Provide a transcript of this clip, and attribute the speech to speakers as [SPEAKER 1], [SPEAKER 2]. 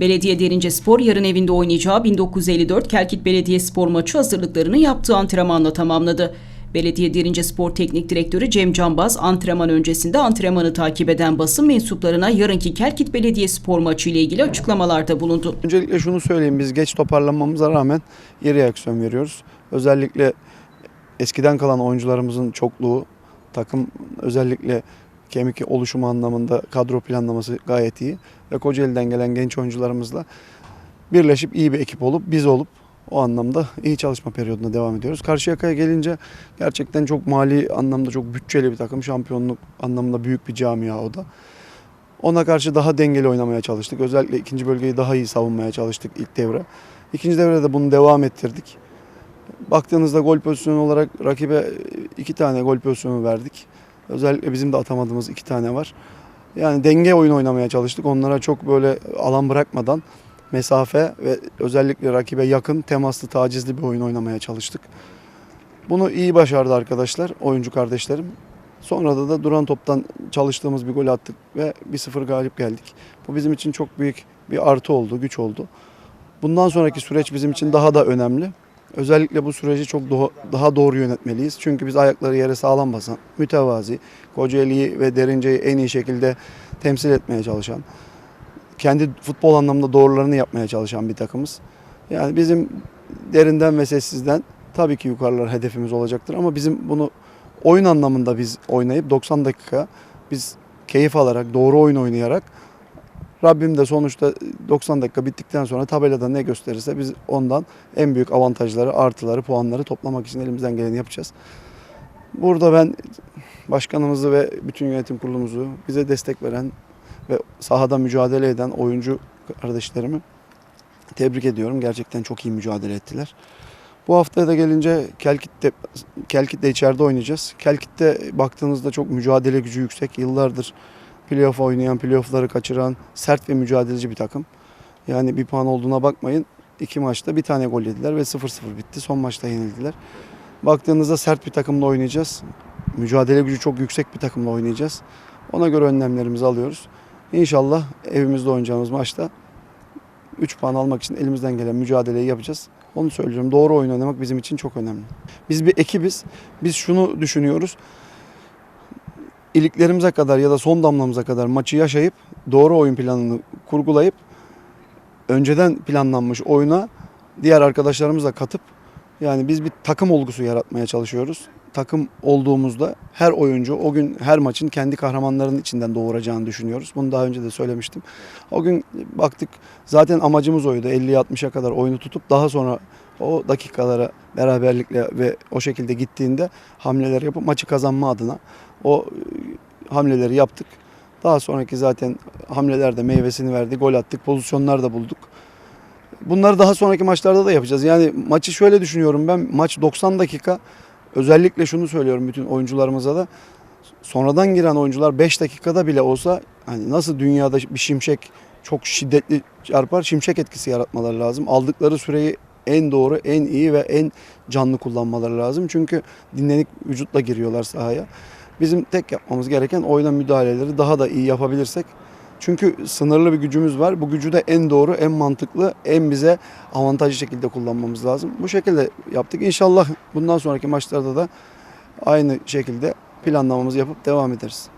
[SPEAKER 1] Belediye Derince Spor yarın evinde oynayacağı 1954 Kelkit Belediyespor maçı hazırlıklarını yaptığı antrenmanla tamamladı. Belediye Derince Spor Teknik Direktörü Cem Canbaz antrenman öncesinde antrenmanı takip eden basın mensuplarına yarınki Kelkit Belediyespor maçı ile ilgili açıklamalarda bulundu.
[SPEAKER 2] Öncelikle şunu söyleyeyim biz geç toparlanmamıza rağmen iyi reaksiyon veriyoruz. Özellikle eskiden kalan oyuncularımızın çokluğu takım özellikle kemik oluşumu anlamında kadro planlaması gayet iyi. Ve Kocaeli'den gelen genç oyuncularımızla birleşip iyi bir ekip olup biz olup o anlamda iyi çalışma periyoduna devam ediyoruz. Karşıyaka'ya gelince gerçekten çok mali anlamda çok bütçeli bir takım. Şampiyonluk anlamında büyük bir camia o da. Ona karşı daha dengeli oynamaya çalıştık. Özellikle ikinci bölgeyi daha iyi savunmaya çalıştık ilk devre. İkinci devrede bunu devam ettirdik. Baktığınızda gol pozisyonu olarak rakibe iki tane gol pozisyonu verdik. Özellikle bizim de atamadığımız iki tane var. Yani denge oyun oynamaya çalıştık. Onlara çok böyle alan bırakmadan mesafe ve özellikle rakibe yakın temaslı tacizli bir oyun oynamaya çalıştık. Bunu iyi başardı arkadaşlar, oyuncu kardeşlerim. Sonra da, da duran toptan çalıştığımız bir gol attık ve 1-0 galip geldik. Bu bizim için çok büyük bir artı oldu, güç oldu. Bundan sonraki süreç bizim için daha da önemli. Özellikle bu süreci çok do- daha doğru yönetmeliyiz. Çünkü biz ayakları yere sağlam basan, mütevazi, Kocaeli'yi ve Derince'yi en iyi şekilde temsil etmeye çalışan, kendi futbol anlamında doğrularını yapmaya çalışan bir takımız. Yani bizim derinden ve sessizden tabii ki yukarılar hedefimiz olacaktır ama bizim bunu oyun anlamında biz oynayıp 90 dakika biz keyif alarak, doğru oyun oynayarak Rabbim de sonuçta 90 dakika bittikten sonra tabelada ne gösterirse biz ondan en büyük avantajları, artıları, puanları toplamak için elimizden geleni yapacağız. Burada ben başkanımızı ve bütün yönetim kurulumuzu bize destek veren ve sahada mücadele eden oyuncu kardeşlerimi tebrik ediyorum. Gerçekten çok iyi mücadele ettiler. Bu haftaya da gelince Kelkit'te, Kelkit'te içeride oynayacağız. Kelkit'te baktığınızda çok mücadele gücü yüksek. Yıllardır playoff oynayan, playoff'ları kaçıran sert ve mücadeleci bir takım. Yani bir puan olduğuna bakmayın. İki maçta bir tane gol yediler ve 0-0 bitti. Son maçta yenildiler. Baktığınızda sert bir takımla oynayacağız. Mücadele gücü çok yüksek bir takımla oynayacağız. Ona göre önlemlerimizi alıyoruz. İnşallah evimizde oynayacağımız maçta 3 puan almak için elimizden gelen mücadeleyi yapacağız. Onu söylüyorum. Doğru oyun oynamak bizim için çok önemli. Biz bir ekibiz. Biz şunu düşünüyoruz. İliklerimize kadar ya da son damlamıza kadar maçı yaşayıp doğru oyun planını kurgulayıp önceden planlanmış oyuna diğer arkadaşlarımızla katıp yani biz bir takım olgusu yaratmaya çalışıyoruz. Takım olduğumuzda her oyuncu o gün her maçın kendi kahramanlarının içinden doğuracağını düşünüyoruz. Bunu daha önce de söylemiştim. O gün baktık zaten amacımız oydu 50'ye 60'a kadar oyunu tutup daha sonra o dakikalara beraberlikle ve o şekilde gittiğinde hamleler yapıp maçı kazanma adına o e, hamleleri yaptık. Daha sonraki zaten hamlelerde meyvesini verdi. Gol attık, pozisyonlar da bulduk. Bunları daha sonraki maçlarda da yapacağız. Yani maçı şöyle düşünüyorum ben. Maç 90 dakika. Özellikle şunu söylüyorum bütün oyuncularımıza da. Sonradan giren oyuncular 5 dakikada bile olsa hani nasıl dünyada bir şimşek çok şiddetli çarpar, şimşek etkisi yaratmaları lazım. Aldıkları süreyi en doğru, en iyi ve en canlı kullanmaları lazım. Çünkü dinlenik vücutla giriyorlar sahaya. Bizim tek yapmamız gereken oyuna müdahaleleri daha da iyi yapabilirsek. Çünkü sınırlı bir gücümüz var. Bu gücü de en doğru, en mantıklı, en bize avantajlı şekilde kullanmamız lazım. Bu şekilde yaptık. İnşallah bundan sonraki maçlarda da aynı şekilde planlamamızı yapıp devam ederiz.